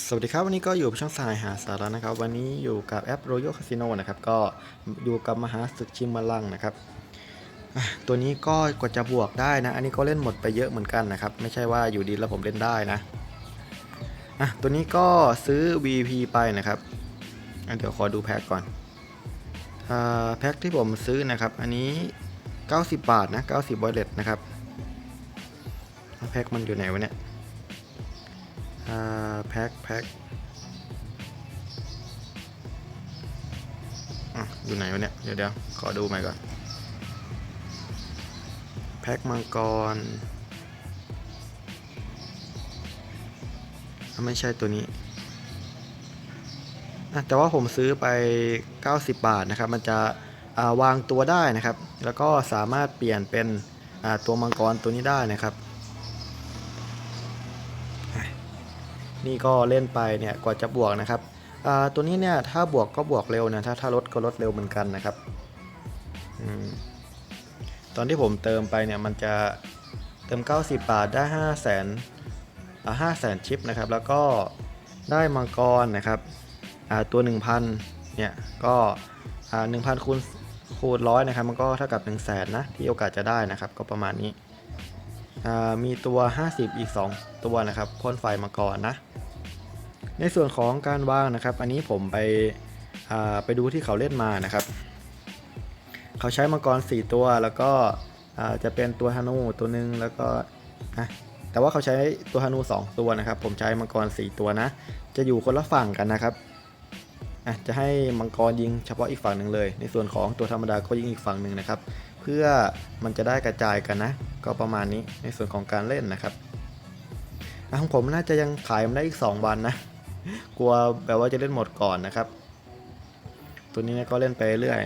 สวัสดีครับ วันนี้ก็อยู่ช่องสายหาสาระนะครับ วันนี้อยู่กับแอป Royal Casino นะครับ ก็อยู่กับมหาศึกชิงบัลลังก์นะครับ ตัวนี้ก็กว่าจะบวกได้นะ อันนี้ก็เล่นหมดไปเยอะเหมือนกันนะครับ ไม่ใช่ว่าอยู่ดีแล้วผมเล่นได้นะอะตัวนี้ก็ซื้อ VP ไปนะครับเดี๋ยวขอดูแพ็กก่อนอแพ็กที่ผมซื้อนะครับ อันนี้ 90 บาทนะ 90บอลเลตนะครับแพ็กมันอยู่ไหนวะเนี่ย อ่าแพ็คแพ็คอะอยู่ไหนวะเนี่ย เดี๋ยวเดี๋ยวขอดูใหม่ก่อน แพ็คมังกร ไม่ใช่ตัวนี้แต่ว่าผมซื้อไป 90 บาทนะครับ มันจะาวางตัวได้นะครับ แล้วก็สามารถเปลี่ยนเป็นตัวมังกรตัวนี้ได้นะครับ นี่ก็เล่นไปเนี่ยกว่าจะบวกนะครับตัวนี้เนี่ยถ้าบวกก็บวกเร็วนะถ้าถ้าลดก็ลดเร็วเหมือนกันนะครับอตอนที่ผมเติมไปเนี่ยมันจะเติม 90 บาทได้5 0 0 0 0 0อ่า5 0 0 0 0ชิปนะครับ แล้วก็ได้มังกรนะครับตัว 1,000เนี่ยก็อ่า1,000คูณคูณร้อยนะครับ มันก็เท่ากับ 1 0 0 0 0แสนนะที่โอกาสจะได้นะครับ ก็ประมาณนี้มีตัว 50 อีก 2 ตัวนะครับพ่นไฟมาก่อนนะ ในส่วนของการวางนะครับ อันนี้ผมไปไปดูที่เขาเล่นมานะครับ เขาใช้มังกร 4 ตัวแล้วก็จะเป็นตัวฮานูตัวหนึ่งแล้วก็อะแต่ว่าเขาใช้ตัวฮานู 2 ตัวนะครับ ผมใช้มังกร 4 ตัวนะ จะอยู่คนละฝั่งกันนะครับะจะให้มังกรยิงเฉพาะอีกฝั่งหนึ่งเลย ในส่วนของตัวธรรมดาก็ยิงอีกฝั่งหนึ่งนะครับ เพื่อมันจะได้กระจายกันนะ ก็ประมาณนี้ในส่วนของการเล่นนะครับของผมน่าจะยังขายมันได้อีก 2 วันนะ กลัวแบบว่าจะเล่นหมดก่อนนะครับ ตัวนี้เนี่ยก็เล่นไปเรื่อย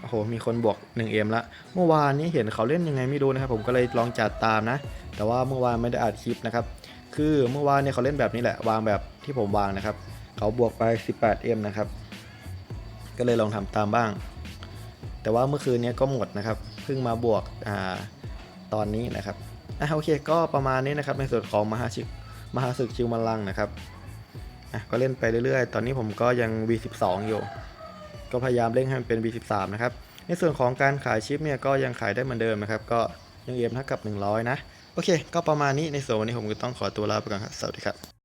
โอ้โหมีคนบวก 1M ละเมื่อวานนี้เห็นเขาเล่นยังไงไม่รู้นะครับ ผมก็เลยลองจัดตามนะ แต่ว่าเมื่อวานไม่ได้อัดคลิปนะครับ คือเมื่อวานเนี่ยเขาเล่นแบบนี้แหละวางแบบที่ผมวางนะครับ เขาบวกไป 18M นะครับ ก็เลยลองทำตามบ้าง แต่ว่าเมื่อคืนนี้ก็หมดนะครับเพิ่งมาบวกอ่าตอนนี้นะครับอะโอเคก็ประมาณนี้นะครับในส่วนของมหาชิกมหาศึกชิวมัลลังนะครับ อะก็เล่นไปเรื่อยๆ ตอนนี้ผมก็ยัง V12 อยู่ ก็พยายามเร่งให้มันเป็น V13 นะครับ ในส่วนของการขายชิปเนี่ยก็ยังขายได้เหมือนเดิมนะครับ ก็ยังเอ็มเท่ากับ 100 นะ โอเค ก็ประมาณนี้ในส่วนวันนี้ผมก็ต้องขอตัวลาไปก่อนครับ สวัสดีครับ